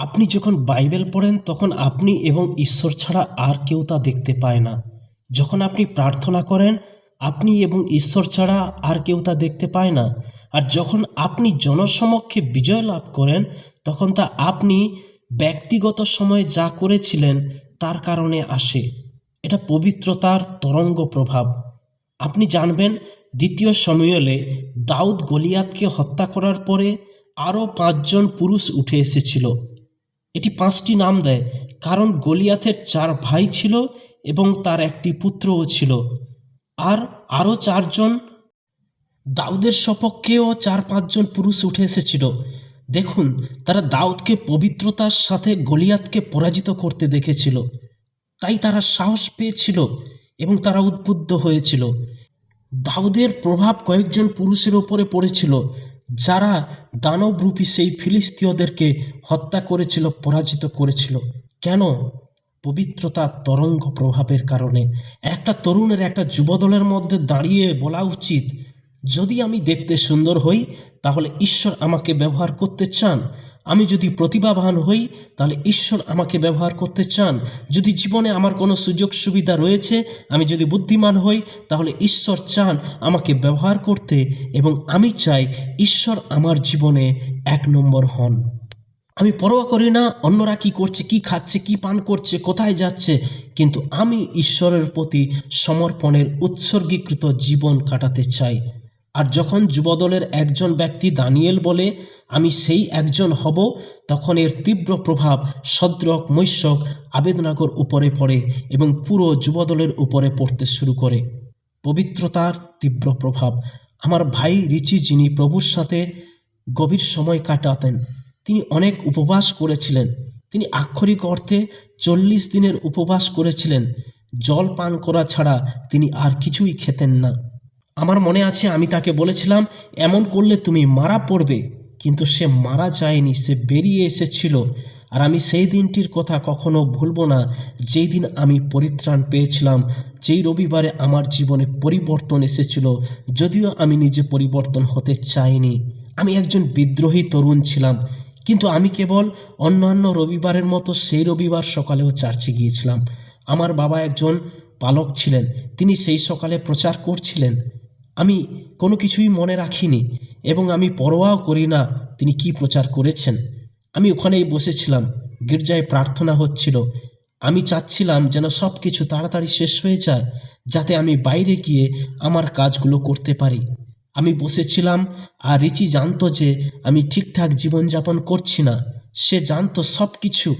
আপনি যখন বাইবেল পড়েন, তখন আপনি এবং ঈশ্বর ছাড়া আর কেউ তা দেখতে পায় না। যখন আপনি প্রার্থনা করেন, আপনি এবং ঈশ্বর ছাড়া আর কেউ তা দেখতে পায় না। আর যখন আপনি জনসমক্ষে বিজয় লাভ করেন, তখন তা আপনি ব্যক্তিগত সময়ে যা করেছিলেন, তার কারণে আসে। এটা পবিত্রতার তরঙ্গ প্রভাব। আপনি জানবেন, দ্বিতীয় সময়েলে দাউদ গলিয়াতকে হত্যা করার পরে আরও পাঁচজন পুরুষ উঠে এসেছিল। এটি পাঁচটি নাম দেয়, কারণ গলিয়াথের চার ভাই ছিল এবং তার একটি পুত্রও ছিল। আর আরও চারজন, দাউদের সপক্ষেও চার পাঁচজন পুরুষ উঠে এসেছিল। দেখুন, তারা দাউদকে পবিত্রতার সাথে গলিয়াতকে পরাজিত করতে দেখেছিল। তাই তারা সাহস পেয়েছিল এবং তারা উদ্বুদ্ধ হয়েছিল। দাউদের প্রভাব কয়েকজন পুরুষের ওপরে পড়েছিল। যারা দানবরূপী সেই ফিলিস্তীয়দেরকে হত্যা করেছিল, পরাজিত করেছিল। কেন? পবিত্রতা তরঙ্গ প্রভাবের কারণে। একটা তরুণের, একটা যুবদলের মধ্যে দাঁড়িয়ে বলা উচিত, যদি আমি দেখতে সুন্দর হই, তাহলে ঈশ্বর আমাকে ব্যবহার করতে চান। আমি যদি প্রতিভাবান হই, তাহলে ঈশ্বর আমাকে ব্যবহার করতে চান। যদি জীবনে আমার কোনো সুযোগ সুবিধা রয়েছে, আমি যদি বুদ্ধিমান হই, তাহলে ঈশ্বর চান আমাকে ব্যবহার করতে এবং আমি চাই ঈশ্বর আমার জীবনে এক নম্বর হন। আমি পরোয়া করি না, অন্যরা কি করছে, কি খাচ্ছে, কি পান করছে, কোথায় যাচ্ছে, কিন্তু আমি ঈশ্বরের প্রতি সমর্পণের উৎসর্গীকৃত জীবন কাটাতে চাই। আর যখন যুবদলের একজন ব্যক্তি দানিয়েল বলে, আমি সেই একজন হব, তখন এর তীব্র প্রভাব সদ্রক, মৈশক, আবেদনাগর উপরে পড়ে এবং পুরো যুবদলের উপরে পড়তে শুরু করে। পবিত্রতার তীব্র প্রভাব। আমার ভাই রিচি যিনি প্রভুর সাথে গভীর সময় কাটাতেন, তিনি অনেক উপবাস করেছিলেন। তিনি আক্ষরিক অর্থে চল্লিশ দিনের উপবাস করেছিলেন। জল পান করা ছাড়া তিনি আর কিছুই খেতেন না। আমার মনে আছে আমি তাকে বলেছিলাম, এমন করলে তুমি মারা পড়বে। কিন্তু সে মারা যায়নি, সে বেরিয়ে এসেছিল। আর আমি সেই দিনটির কথা কখনো ভুলবো না, যেই দিন আমি পরিত্রাণ পেয়েছিলাম, যেই রবিবারে আমার জীবনে পরিবর্তন এসেছিল, যদিও আমি নিজে পরিবর্তন হতে চাইনি। আমি একজন বিদ্রোহী তরুণ ছিলাম, কিন্তু আমি কেবল অন্যান্য রবিবারের মতো সেই রবিবার সকালেও চার্চে গিয়েছিলাম। আমার বাবা একজন পালক ছিলেন, তিনি সেই সকালে প্রচার করছিলেন। আমি কোনো কিছুই মনে রাখিনি এবং আমি পরোয়াও করি না তিনি কি প্রচার করেছেন। আমি ওখানেই বসেছিলাম, গির্জায় প্রার্থনা হচ্ছিল। আমি চাচ্ছিলাম যেন সব কিছু তাড়াতাড়ি শেষ হয়ে যায়, যাতে আমি বাইরে গিয়ে আমার কাজগুলো করতে পারি। আমি বসেছিলাম আর রিচি জানতো যে আমি ঠিকঠাক জীবনযাপন করছি না। সে জানতো সব কিছু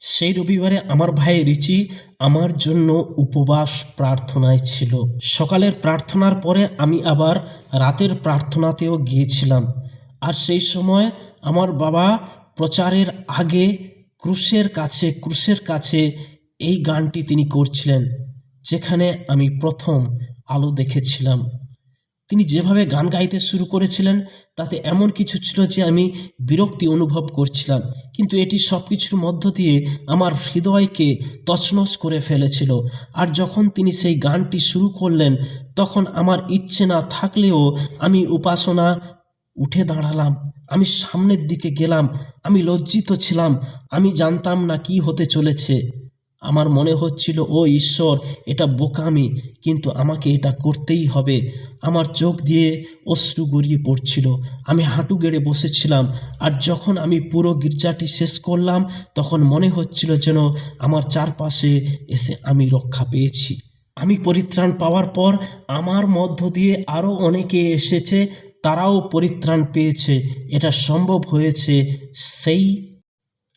সেই রবিবারে আমার ভাই রিচি আমার জন্য উপবাস প্রার্থনায় ছিল। সকালের প্রার্থনার পরে আমি আবার রাতের প্রার্থনাতেও গিয়েছিলাম। আর সেই সময় আমার বাবা প্রচারের আগে ক্রুশের কাছে ক্রুশের কাছে এই গানটি তিনি করছিলেন, যেখানে আমি প্রথম আলো দেখেছিলাম। তিনি যেভাবে গান গাইতে শুরু করেছিলেন, তাতে এমন কিছু ছিল যে আমি বিরক্তি অনুভব করছিলাম। কিন্তু এটি সব কিছুর মধ্য দিয়ে আমার হৃদয়কে তছনছ করে ফেলেছিল। আর যখন তিনি সেই গানটি শুরু করলেন, তখন আমার ইচ্ছে না থাকলেও আমি উপাসনা উঠে দাঁড়ালাম। আমি সামনের দিকে গেলাম, আমি লজ্জিত ছিলাম, আমি জানতাম না কি হতে চলেছে। আমার মনে হচ্ছিল, ও ঈশ্বর, এটা বোকামি, কিন্তু আমাকে এটা করতেই হবে। আমার চোখ দিয়ে অশ্রু গড়িয়ে পড়ছিল। আমি হাঁটু গেড়ে বসেছিলাম, আর যখন আমি পুরো গির্জাটি শেষ করলাম, তখন মনে হচ্ছিল যেন আমার চারপাশে এসে আমি রক্ষা পেয়েছি। আমি পরিত্রাণ পাওয়ার পর, আমার মধ্য দিয়ে আরও অনেকে এসেছে, তারাও পরিত্রাণ পেয়েছে। এটা সম্ভব হয়েছে সেই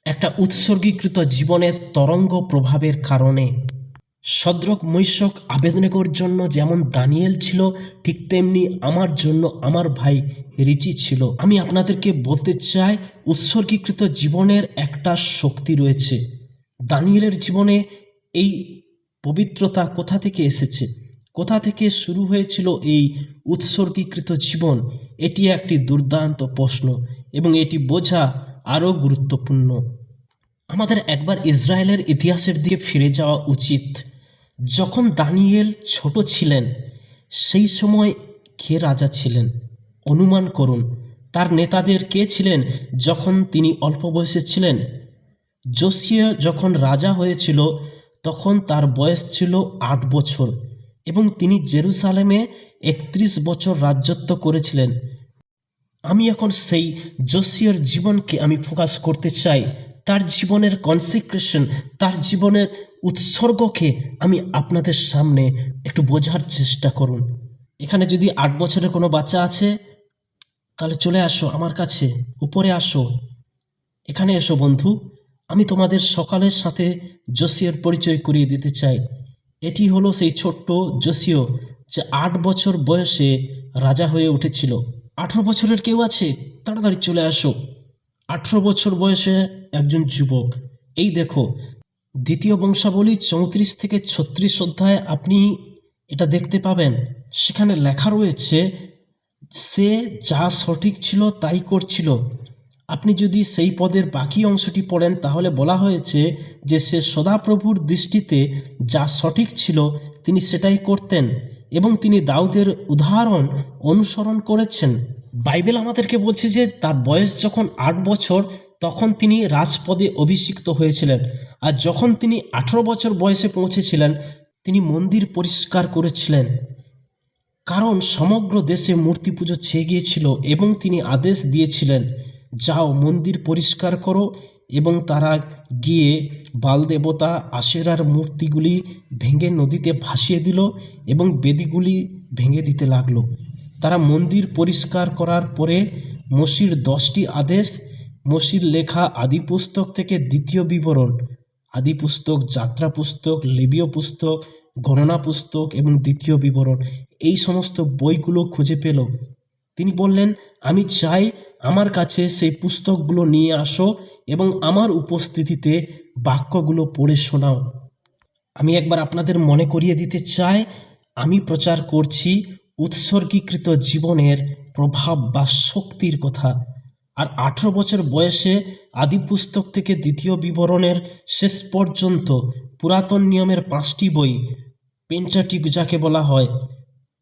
একটা উৎসর্গীকৃত জীবনের তরঙ্গ প্রভাবের কারণে। সদ্রক মৈশক আবেদনগর জন্য যেমন দানিয়েল ছিল, ঠিক তেমনি আমার জন্য আমার ভাই রিচি ছিল। আমি আপনাদেরকে বলতে চাই, উৎসর্গীকৃত জীবনের একটা শক্তি রয়েছে। দানিয়েলের জীবনে এই পবিত্রতা কোথা থেকে এসেছে? কোথা থেকে শুরু হয়েছিল এই উৎসর্গীকৃত জীবন? এটি একটি দুর্দান্ত প্রশ্ন এবং এটি বোঝা আরও গুরুত্বপূর্ণ। আমাদের একবার ইসরায়েলের ইতিহাসের দিকে ফিরে যাওয়া উচিত। যখন দানিয়েল ছোট ছিলেন, সেই সময় কে রাজা ছিলেন? অনুমান করুন, তার নেতাদের কে ছিলেন যখন তিনি অল্প বয়সে ছিলেন? জোসিয়া যখন রাজা হয়েছিল, তখন তার বয়স ছিল আট বছর এবং তিনি জেরুসালেমে একত্রিশ বছর রাজত্ব করেছিলেন। আমি এখন সেই জোসিয়ার জীবনকে আমি ফোকাস করতে চাই। তার জীবনের কনসিক্রেশন তার জীবনের উৎসর্গকে আমি আপনাদের সামনে একটু বোঝার চেষ্টা করুন। এখানে যদি আট বছরের কোনো বাচ্চা আছে, তাহলে চলে আসো আমার কাছে, উপরে আসো। এখানে এসো বন্ধু, আমি তোমাদের সকালের সাথে জোসিয়ার পরিচয় করিয়ে দিতে চাই। এটি হলো সেই ছোট্ট জোসিও, যে আট বছর বয়সে রাজা হয়ে উঠেছিল। আঠেরো বছরের কেউ আছে? তাড়াতাড়ি চলে আসো। আঠেরো বছর বয়সে একজন যুবক। এই দেখো, দ্বিতীয় বংশাবলী চৌত্রিশ থেকে ছত্রিশ অধ্যায় আপনি এটা দেখতে পাবেন। সেখানে লেখা রয়েছে, সে যা সঠিক ছিল তাই করছিল। আপনি যদি সেই পদের বাকি অংশটি পড়েন, তাহলে বলা হয়েছে যে সে সদাপ্রভুর দৃষ্টিতে যা সঠিক ছিল, তিনি সেটাই করতেন এবং তিনি দাউদের উদাহরণ অনুসরণ করেছেন। বাইবেল আমাদেরকে বলছে যে তার বয়স যখন আট বছর, তখন তিনি রাজপদে অভিষিক্ত হয়েছিলেন। আর যখন তিনি আঠেরো বছর বয়সে পৌঁছেছিলেন, তিনি মন্দির পরিষ্কার করেছিলেন। কারণ সমগ্র দেশে মূর্তি পুজো ছেয়ে গিয়েছিল এবং তিনি আদেশ দিয়েছিলেন, যাও মন্দির পরিষ্কার করো এবং তারা গিয়ে বাল দেবতা আশেরার মূর্তিগুলি ভেঙে নদীতে ভাসিয়ে দিল এবং বেদিগুলি ভেঙে দিতে লাগল। তারা মন্দির পরিষ্কার করার পরে মসির দশটি আদেশ, মসির লেখা আদি পুস্তক থেকে দ্বিতীয় বিবরণ, আদি পুস্তক, যাত্রা পুস্তক, লেবীয় পুস্তক, গণনা পুস্তক এবং দ্বিতীয় বিবরণ। এই সমস্ত বইগুলো খুঁজে পেল। তিনি বললেন, আমি চাই আমার কাছে সেই পুস্তকগুলো নিয়ে আসো এবং আমার উপস্থিতিতে বাক্যগুলো পড়ে শোনাও। আমি একবার আপনাদের মনে করিয়ে দিতে চাই, আমি প্রচার করছি উৎসর্গীকৃত জীবনের প্রভাব বা শক্তির কথা। আর আঠেরো বছর বয়সে আদি পুস্তক থেকে দ্বিতীয় বিবরণের শেষ পর্যন্ত পুরাতন নিয়মের পাঁচটি বই, পেন্টাটিক যাকে বলা হয়,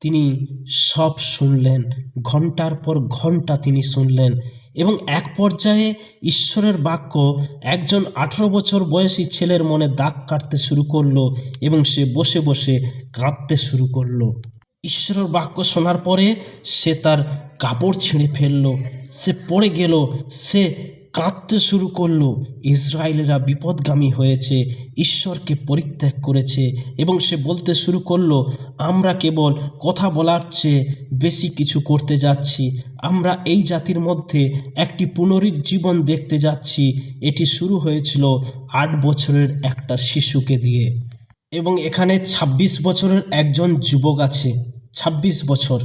তিনি সব শুনলেন। ঘণ্টার পর ঘণ্টা তিনি শুনলেন এবং এক পর্যায়ে ঈশ্বরের বাক্য একজন আঠেরো বছর বয়সী ছেলের মনে দাগ কাটতে শুরু করল এবং সে বসে বসে কাঁদতে শুরু করল। ঈশ্বরের বাক্য শোনার পরে সে তার কাপড় ছিঁড়ে ফেলল। সে পড়ে গেল, সে কাঁদতে শুরু করল। ইসরায়েলেরা বিপদগামী হয়েছে, ঈশ্বরকে পরিত্যাগ করেছে এবং সে বলতে শুরু করল, আমরা কেবল কথা বলার চেয়ে বেশি কিছু করতে যাচ্ছি। আমরা এই জাতির মধ্যে একটি পুনরুজ্জীবন দেখতে যাচ্ছি। এটি শুরু হয়েছিল আট বছরের একটা শিশুকে দিয়ে এবং এখানে ২৬ বছরের একজন যুবক আছে। ২৬ বছর।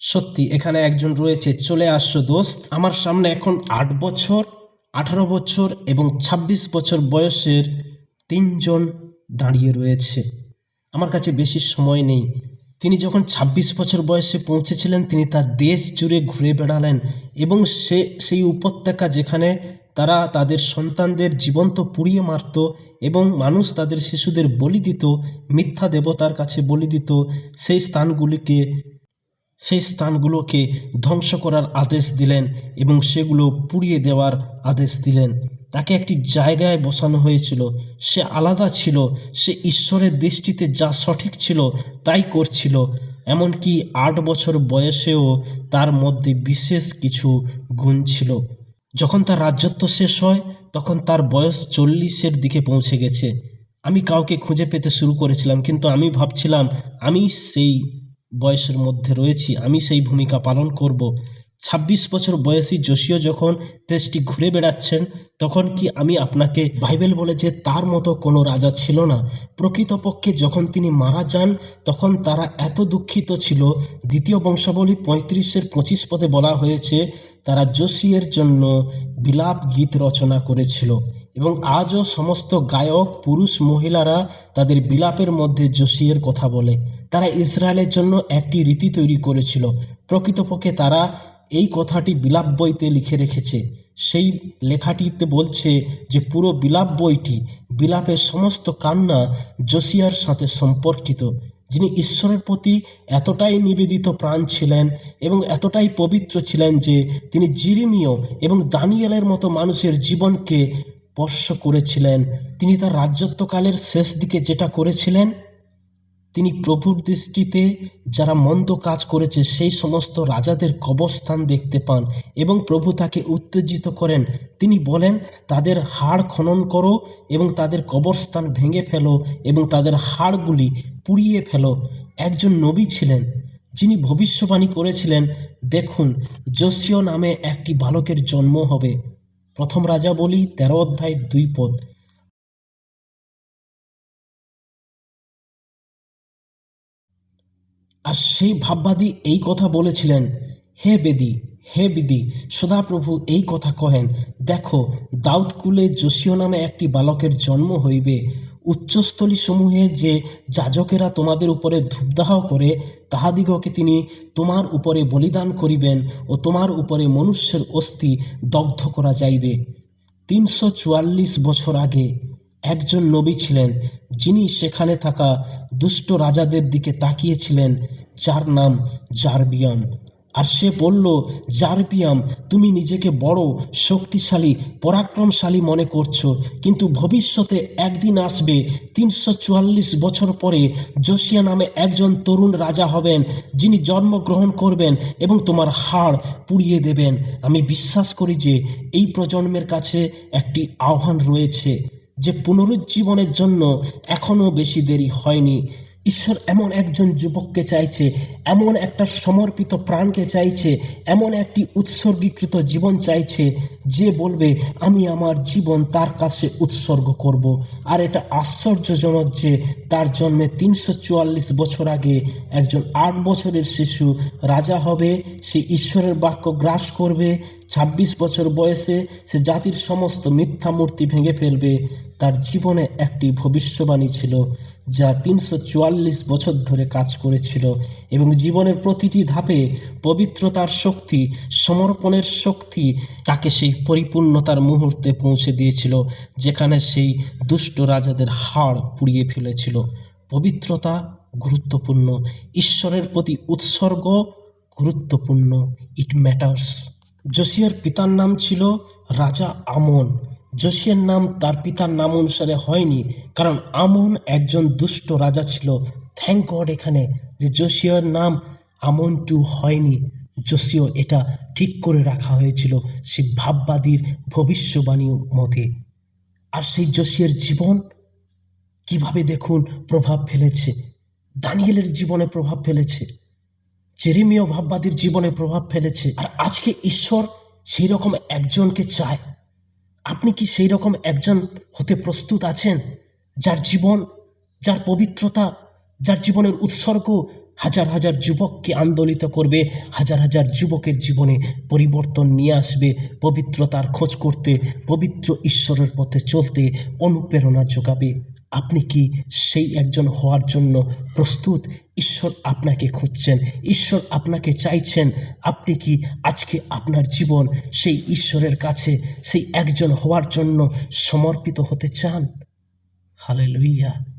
সত্যি, এখানে একজন রয়েছে, চলে আসছো দোস্ত। আমার সামনে এখন আট বছর, আঠারো বছর এবং ২৬ বছর বয়সের তিনজন দাঁড়িয়ে রয়েছে। আমার কাছে বেশি সময় নেই। তিনি যখন ২৬ বছর বয়সে পৌঁছেছিলেন, তিনি তার দেশ জুড়ে ঘুরে বেড়ালেন এবং সে, সেই উপত্যকা যেখানে তারা তাদের সন্তানদের জীবন্ত পুড়িয়ে মারত এবং মানুষ তাদের শিশুদের বলি দিত, মিথ্যা দেবতার কাছে বলি দিত, সেই স্থানগুলিকে, সেই স্থানগুলোকে ধ্বংস করার আদেশ দিলেন এবং সেগুলো পুড়িয়ে দেওয়ার আদেশ দিলেন। তাকে একটি জায়গায় বসানো হয়েছিল। সে আলাদা ছিল। সে ঈশ্বরের দৃষ্টিতে যা সঠিক ছিল তাই করছিল। এমনকি আট বছর বয়সেও তার মধ্যে বিশেষ কিছু গুণ ছিল। যখন তার রাজত্ব শেষ হয় তখন তার বয়স চল্লিশের দিকে পৌঁছে গেছে। আমি কাউকে খুঁজে পেতে শুরু করেছিলাম, কিন্তু আমি ভাবছিলাম, আমি সেই বয়সের মধ্যে রয়েছি, আমি সেই ভূমিকা পালন করব। ২৬ বছর বয়সী যোশীয় যখন দেশটি ঘুরে বেড়াচ্ছেন, তখন কি আমি আপনাকে বাইবেল বলে যে তার মতো কোনো রাজা ছিল না? প্রকৃতপক্ষে যখন তিনি মারা যান, তখন তারা এত দুঃখিত ছিল। দ্বিতীয় বংশাবলী পঁয়ত্রিশের পঁচিশ পদে বলা হয়েছে তারা যোশীয়ের জন্য বিলাপ গীত রচনা করেছিল এবং আজও সমস্ত গায়ক, পুরুষ, মহিলারা তাদের বিলাপের মধ্যে যোশীয়ের কথা বলে। তারা ইসরায়েলের জন্য একটি রীতি তৈরি করেছিল। প্রকৃতপক্ষে তারা এই কথাটি বিলাপ বইতে লিখে রেখেছে। সেই লেখাটিতে বলছে যে, পুরো বিলাপ বইটি বিলাপের সমস্ত কান্না জোসিয়ার সাথে সম্পর্কিত। যিনি ঈশ্বরের প্রতি এতটাই নিবেদিত প্রাণ ছিলেন এবং এতটাই পবিত্র ছিলেন যে তিনি জিরিমিয় এবং দানিয়েলের মতো মানুষের জীবনকে স্পর্শ করেছিলেন। তিনি তার রাজত্বকালের শেষ দিকে যেটা করেছিলেন তিনি প্রভুর দৃষ্টিতে যারা মন্দ কাজ করেছে, সেই সমস্ত রাজাদের কবরস্থান দেখতে পান এবং প্রভু তাকে উত্তেজিত করেন। তিনি বলেন, তাদের হাড় খনন করো এবং তাদের কবরস্থান ভেঙে ফেলো এবং তাদের হাড়গুলি পুড়িয়ে ফেলো। একজন নবী ছিলেন, যিনি ভবিষ্যবাণী করেছিলেন, দেখুন জোসিও নামে একটি বালকের জন্ম হবে। প্রথম রাজা বলি, তেরো অধ্যায় দুই পদ। আর সেই ভাববাদী এই কথা বলেছিলেন, হে বেদি, হে বিদি, সদাপ্রভু এই কথা কহেন, দেখো, দাউদকুলে যোশীয় নামে একটি বালকের জন্ম হইবে। উচ্চস্থলী সমূহে যে যাজকেরা তোমাদের উপরে ধূপদাহ করে, তাহাদিগকে তিনি তোমার উপরে বলিদান করিবেন ও তোমার উপরে মনুষ্যের অস্থি দগ্ধ করা যাইবে। তিনশো চুয়াল্লিশ বছর আগে একজন নবী ছিলেন, যিনি সেখানে থাকা দুষ্ট রাজাদের দিকে তাকিয়েছিলেন, যার নাম জারবিয়াম। আর সে বলল, জারবিয়াম, তুমি নিজেকে বড়, শক্তিশালী, পরাক্রমশালী মনে করছ, কিন্তু ভবিষ্যতে একদিন আসবে, তিনশো চুয়াল্লিশ বছর পরে জোসিয়া নামে একজন তরুণ রাজা হবেন, যিনি জন্মগ্রহণ করবেন এবং তোমার হাড় পুড়িয়ে দেবেন। আমি বিশ্বাস করি যে এই প্রজন্মের কাছে একটি আহ্বান রয়েছে। যে পুনরুজ্জীবনের জন্য এখনও বেশি দেরি হয়নি ঈশ্বর এমন একজন যুবককে চাইছে, এমন একটা সমর্পিত প্রাণকে চাইছে, এমন একটি উৎসর্গীকৃত জীবন চাইছে, যে বলবে, আমি আমার জীবন তার কাছে উৎসর্গ করব। আর এটা আশ্চর্যজনক যে তার জন্মে তিনশো চুয়াল্লিশ বছর আগে একজন আট বছরের শিশু রাজা হবে, সে ঈশ্বরের বাক্য গ্রাস করবে ছাব্বিশ বছর বয়সে সে জাতির সমস্ত মিথ্যা মূর্তি ভেঙে ফেলবে, তার জীবনে একটি ভবিষ্যবাণী ছিল যা তিনশো চুয়াল্লিশ বছর ধরে কাজ করেছিল এবং জীবনের প্রতিটি ধাপে পবিত্রতার শক্তি, সমর্পণের শক্তি তাকে সেই পরিপূর্ণতার মুহূর্তে পৌঁছে দিয়েছিল, যেখানে সেই দুষ্ট রাজাদের হাড় পুড়িয়ে ফেলেছিল। পবিত্রতা গুরুত্বপূর্ণ, ঈশ্বরের প্রতি উৎসর্গ গুরুত্বপূর্ণ ইট ম্যাটার্স জোসিয়ার পিতার নাম ছিল রাজা আমন। জোসিয়ার নাম তার পিতার নাম অনুসারে হয়নি, কারণ আমন একজন দুষ্ট রাজা ছিল। থ্যাংক গড এখানে যে জোসিয়ার নাম আমন টু হয়নি। জোসিও এটা ঠিক করে রাখা হয়েছিল সে ভাববাদীর ভবিষ্যবাণী মতে। আর সেই জোসিয়ার জীবন কীভাবে দেখুন প্রভাব ফেলেছে? দানিয়েলের জীবনে প্রভাব ফেলেছে? জেরিমীয় ভাববাদীর জীবনে প্রভাব ফেলেছে। আর আজকে ঈশ্বর সেই রকম একজনকে চায়। আপনি কি সেই রকম একজন হতে প্রস্তুত আছেন? যার জীবন, যার পবিত্রতা, যার জীবনের উৎসর্গ হাজার হাজার যুবককে আন্দোলিত করবে, হাজার হাজার যুবকের জীবনে পরিবর্তন নিয়ে আসবে, পবিত্রতার খোঁজ করতে, পবিত্র ঈশ্বরের পথে চলতে অনুপ্রেরণা যোগাবে। আপনি কি সেই একজন হওয়ার জন্য প্রস্তুত? ঈশ্বর আপনাকে খুঁজছেন। ঈশ্বর আপনাকে চাইছেন। আপনি কি আজকে আপনার জীবন সেই ঈশ্বরের কাছে সেই একজন হওয়ার জন্য সমর্পিত হতে চান? হালে লুইয়া